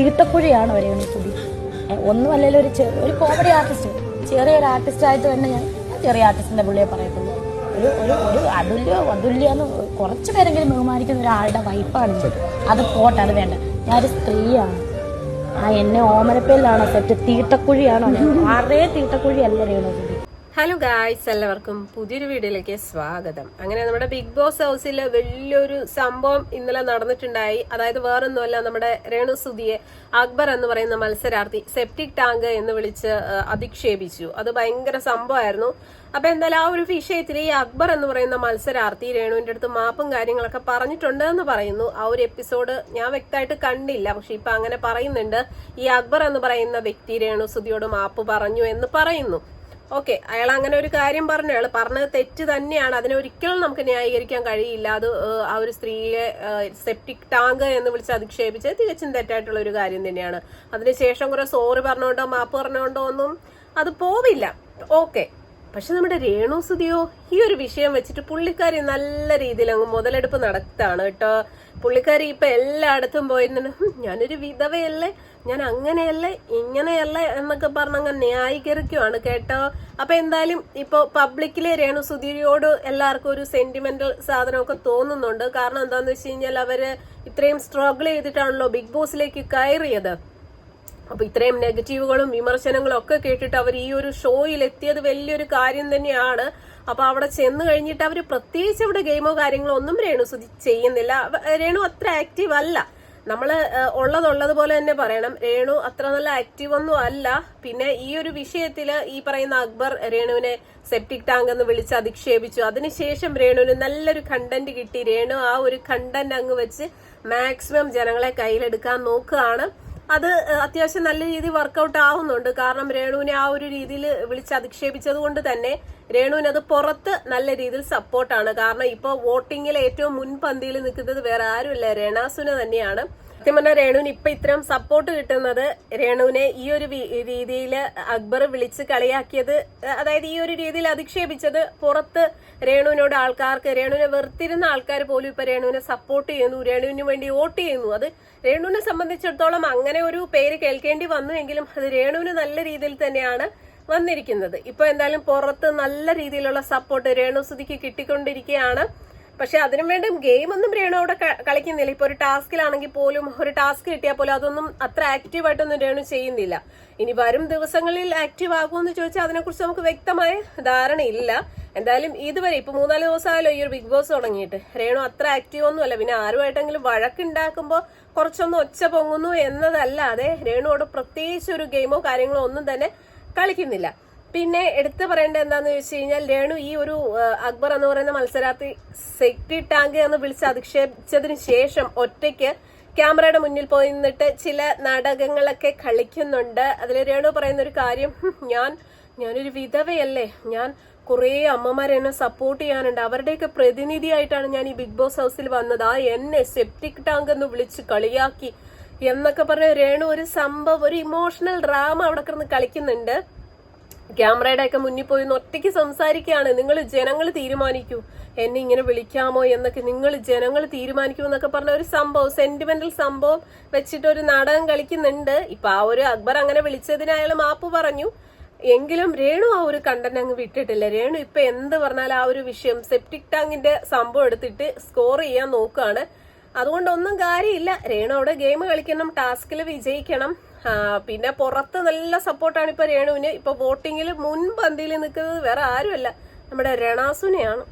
തീട്ടക്കുഴിയാണ് രേണു സ്തുതി ഒന്നുമല്ലല്ലോ ഒരു ഒരു കോമഡി ആർട്ടിസ്റ്റ് ചെറിയൊരു ആർട്ടിസ്റ്റ് ആയിട്ട് തന്നെ ഞാൻ ചെറിയ ആർട്ടിസ്റ്റിന്റെ പുള്ളിയെ പറയത്തുള്ളൂ. ഒരു ഒരു ഒരു അതുല്യ അതുല്യ എന്ന് കുറച്ച് പേരെങ്കിലും ബഹുമാനിക്കുന്ന ഒരാളുടെ വൈഫാണ് അത് പോട്ടെ അത് വേണ്ട. ഞാനൊരു സ്ത്രീയാണ്. ആ എന്നെ ഓമനപ്പേലിലാണോ സെറ്റ് തീട്ടക്കുഴിയാണോ ആറേ തീട്ടക്കുഴി അല്ല രേണു ഹലോ ഗായ്സ് എല്ലാവർക്കും പുതിയൊരു വീഡിയോയിലേക്ക് സ്വാഗതം. അങ്ങനെ നമ്മുടെ ബിഗ് ബോസ് ഹൗസിൽ വലിയൊരു സംഭവം ഇന്നലെ നടന്നിട്ടുണ്ടായി. അതായത് വേറൊന്നുമല്ല നമ്മുടെ രേണു സുധിയെ അക്ബർ എന്ന് പറയുന്ന മത്സരാർത്ഥി സെപ്റ്റിക് ടാങ്ക് എന്ന് വിളിച്ച് അധിക്ഷേപിച്ചു. അത് ഭയങ്കര സംഭവമായിരുന്നു. അപ്പൊ എന്തായാലും ആ ഒരു വിഷയത്തിൽ ഈ അക്ബർ എന്ന് പറയുന്ന മത്സരാർത്ഥി രേണുവിന്റെ അടുത്ത് മാപ്പും കാര്യങ്ങളൊക്കെ പറഞ്ഞിട്ടുണ്ട് എന്ന് പറയുന്നു. ആ ഒരു എപ്പിസോഡ് ഞാൻ വ്യക്തമായിട്ട് കണ്ടില്ല. പക്ഷെ ഇപ്പൊ അങ്ങനെ പറയുന്നുണ്ട്. ഈ അക്ബർ എന്ന് പറയുന്ന വ്യക്തി രേണു സുധിയോട് മാപ്പ് പറഞ്ഞു എന്ന് പറയുന്നു. ഓക്കെ അയാൾ അങ്ങനെ ഒരു കാര്യം പറഞ്ഞു അയാൾ പറഞ്ഞത് തെറ്റ് തന്നെയാണ്. അതിനെ ഒരിക്കലും നമുക്ക് ന്യായീകരിക്കാൻ കഴിയില്ല. അത് ആ ഒരു സ്ത്രീയെ സെപ്റ്റിക് ടാങ്ക് എന്ന് വിളിച്ച് അധിക്ഷേപിച്ച് തികച്ചും തെറ്റായിട്ടുള്ള ഒരു കാര്യം തന്നെയാണ്. അതിനുശേഷം കുറെ സോറി പറഞ്ഞുകൊണ്ടോ മാപ്പ് പറഞ്ഞുകൊണ്ടോ ഒന്നും അത് പോവില്ല. ഓക്കെ പക്ഷെ നമ്മുടെ രേണു സുതിയോ ഈ ഒരു വിഷയം വെച്ചിട്ട് പുള്ളിക്കാരി നല്ല രീതിയിൽ അങ്ങ് മുതലെടുപ്പ് നടത്താണ് കേട്ടോ. പുള്ളിക്കാരി ഇപ്പൊ എല്ലായിടത്തും പോയിരുന്നു "ഹും, ഞാനൊരു വിധവയല്ലേ? ഞാൻ അങ്ങനെയല്ലേ ഇങ്ങനെയല്ലേ എന്നൊക്കെ പറഞ്ഞങ്ങ് ന്യായീകരിക്കുവാണ് കേട്ടോ. അപ്പൊ എന്തായാലും ഇപ്പൊ പബ്ലിക്കിലെ രേണു സുധീരിയോട് എല്ലാവർക്കും ഒരു സെന്റിമെന്റൽ സാധനമൊക്കെ തോന്നുന്നുണ്ട്. കാരണം എന്താന്ന് വെച്ച് കഴിഞ്ഞാൽ അവർ ഇത്രയും സ്ട്രഗിൾ ചെയ്തിട്ടാണല്ലോ ബിഗ് ബോസിലേക്ക് കയറിയത്. അപ്പൊ ഇത്രയും നെഗറ്റീവുകളും വിമർശനങ്ങളും ഒക്കെ കേട്ടിട്ട് അവർ ഈ ഒരു ഷോയിൽ എത്തിയത് വലിയൊരു കാര്യം തന്നെയാണ്. അപ്പൊ അവിടെ ചെന്ന് കഴിഞ്ഞിട്ട് അവർ പ്രത്യേകിച്ച് അവിടെ ഗെയിമോ കാര്യങ്ങളോ ഒന്നും രേണു സുധി ചെയ്യുന്നില്ല. രേണു അത്ര ആക്റ്റീവ് അല്ല. നമ്മൾ ഏഹ്, ഉള്ളതുള്ളത് പോലെ തന്നെ പറയണം. രേണു അത്ര നല്ല ആക്റ്റീവ് ഒന്നും അല്ല. പിന്നെ ഈ ഒരു വിഷയത്തിൽ ഈ പറയുന്ന അക്ബർ രേണുവിനെ സെപ്റ്റിക് ടാങ്ക് എന്ന് വിളിച്ച് അധിക്ഷേപിച്ചു. അതിനുശേഷം രേണുവിന് നല്ലൊരു കണ്ടന്റ് കിട്ടി. രേണു ആ ഒരു കണ്ടന്റ് അങ്ങ് വെച്ച് മാക്സിമം ജനങ്ങളെ കയ്യിലെടുക്കാൻ നോക്കുകയാണ്. അത് അത്യാവശ്യം നല്ല രീതിയിൽ വർക്കൗട്ട് ആവുന്നുണ്ട്. കാരണം രേണുവിനെ ആ ഒരു രീതിയിൽ വിളിച്ച് അധിക്ഷേപിച്ചത് കൊണ്ട് തന്നെ രേണുവിന് അത് പുറത്ത് നല്ല രീതിയിൽ സപ്പോർട്ടാണ് കാരണം ഇപ്പോൾ വോട്ടിങ്ങിൽ ഏറ്റവും മുൻപന്തിയിൽ നിൽക്കുന്നത് വേറെ ആരുമില്ല. രേണാസുന തന്നെയാണ്. സത്യം പറഞ്ഞാൽ രേണുവിന് ഇപ്പൊ ഇത്രയും സപ്പോർട്ട് കിട്ടുന്നത് രേണുവിനെ ഈ ഒരു രീതിയിൽ അക്ബർ വിളിച്ച് കളിയാക്കിയത് അതായത് ഈ ഒരു രീതിയിൽ അധിക്ഷേപിച്ചത് പുറത്ത് രേണുവിനോട് ആൾക്കാർക്ക് രേണുവിനെ വെറുത്തിരുന്ന ആൾക്കാർ പോലും ഇപ്പൊ രേണുവിനെ സപ്പോർട്ട് ചെയ്യുന്നു രേണുവിന് വേണ്ടി വോട്ട് ചെയ്യുന്നു. അത് രേണുവിനെ സംബന്ധിച്ചിടത്തോളം അങ്ങനെ ഒരു പേര് കേൾക്കേണ്ടി വന്നു എങ്കിലും അത് രേണുവിന് നല്ല രീതിയിൽ തന്നെയാണ് വന്നിരിക്കുന്നത്. ഇപ്പൊ എന്തായാലും പുറത്ത് നല്ല രീതിയിലുള്ള സപ്പോർട്ട് രേണുസുതിക്ക് കിട്ടിക്കൊണ്ടിരിക്കുകയാണ്. പക്ഷെ അതിനും വേണ്ടി ഗെയിം ഒന്നും രേണു അവിടെ കളിക്കുന്നില്ല. ഇപ്പൊ ഒരു ടാസ്കിലാണെങ്കിൽ പോലും ഒരു ടാസ്ക് കിട്ടിയാൽ പോലും അതൊന്നും അത്ര ആക്റ്റീവ് ആയിട്ടൊന്നും രേണു ചെയ്യുന്നില്ല. ഇനി വരും ദിവസങ്ങളിൽ ആക്റ്റീവ് ആകുമെന്ന് ചോദിച്ചാൽ അതിനെക്കുറിച്ച് നമുക്ക് വ്യക്തമായ ധാരണയില്ല എന്തായാലും ഇതുവരെ ഇപ്പൊ മൂന്നാൽ ദിവസമായാലോ ഈ ഒരു ബിഗ് ബോസ് തുടങ്ങിയിട്ട്. രേണു അത്ര ആക്റ്റീവ് ഒന്നും അല്ല. പിന്നെ ആരുമായിട്ടെങ്കിലും വഴക്കുണ്ടാക്കുമ്പോൾ കുറച്ചൊന്ന് ഒച്ച പൊങ്ങുന്നു എന്നതല്ലാതെ രേണുവോട് പ്രത്യേകിച്ച് ഒരു ഗെയിമോ കാര്യങ്ങളോ ഒന്നും തന്നെ കളിക്കുന്നില്ല. പിന്നെ എടുത്തു പറയേണ്ടത് എന്താന്ന് ചോദിച്ചു കഴിഞ്ഞാൽ രേണു ഈ ഒരു അക്ബർ എന്ന് പറയുന്ന മത്സരാർത്ഥി സെക്ടി ടാങ്ക് എന്ന് വിളിച്ച് അധിക്ഷേപിച്ചതിന് ശേഷം ഒറ്റയ്ക്ക് ക്യാമറയുടെ മുന്നിൽ പോയി നിന്നിട്ട് ചില നാടകങ്ങളൊക്കെ കളിക്കുന്നുണ്ട്. അതിൽ രേണു പറയുന്ന ഒരു കാര്യം "ഹും, ഞാൻ ഞാനൊരു വിധവയല്ലേ. ഞാൻ കുറേ അമ്മമാരെ എന്നെ സപ്പോർട്ട് ചെയ്യാനുണ്ട്. അവരുടെയൊക്കെ പ്രതിനിധിയായിട്ടാണ് ഞാൻ ഈ ബിഗ് ബോസ് ഹൗസിൽ വന്നത്. ആ എന്നെ സെപ്റ്റിക് ടാങ്ക് എന്ന് വിളിച്ച് കളിയാക്കി എന്നൊക്കെ പറഞ്ഞ രേണു ഒരു സംഭവം ഒരു ഇമോഷണൽ ഡ്രാമ അവിടെ കിടന്ന് കളിക്കുന്നുണ്ട്. ക്യാമറയുടെ ഒക്കെ മുന്നിൽ പോയി ഒറ്റയ്ക്ക് സംസാരിക്കുകയാണ്. നിങ്ങൾ ജനങ്ങൾ തീരുമാനിക്കൂ. എന്നെ ഇങ്ങനെ വിളിക്കാമോ എന്നൊക്കെ നിങ്ങൾ ജനങ്ങൾ തീരുമാനിക്കൂ എന്നൊക്കെ പറഞ്ഞ ഒരു സംഭവം സെന്റിമെന്റൽ സംഭവം വെച്ചിട്ട് ഒരു നാടകം കളിക്കുന്നുണ്ട്. ഇപ്പൊ ആ ഒരു അക്ബർ അങ്ങനെ വിളിച്ചതിന് അയാൾ മാപ്പ് പറഞ്ഞു. എങ്കിലും രേണു ആ ഒരു കണ്ടന്റ് അങ്ങ് വിട്ടിട്ടില്ല. രേണു ഇപ്പൊ എന്ത് പറഞ്ഞാലും ആ ഒരു വിഷയം സെപ്റ്റിക് ടാങ്കിന്റെ സംഭവം എടുത്തിട്ട് സ്കോർ ചെയ്യാൻ നോക്കുകയാണ് അതുകൊണ്ടൊന്നും കാര്യമില്ല. രേണു അവിടെ ഗെയിം കളിക്കണം ടാസ്കിൽ വിജയിക്കണം. പിന്നെ പുറത്ത് നല്ല സപ്പോർട്ടാണ് ഇപ്പൊ രേണുവിന്. ഇപ്പൊ വോട്ടിങ്ങിൽ മുൻപന്തിയിൽ നിൽക്കുന്നത് വേറെ ആരുമല്ല. നമ്മുടെ രണാസുനെയാണ്.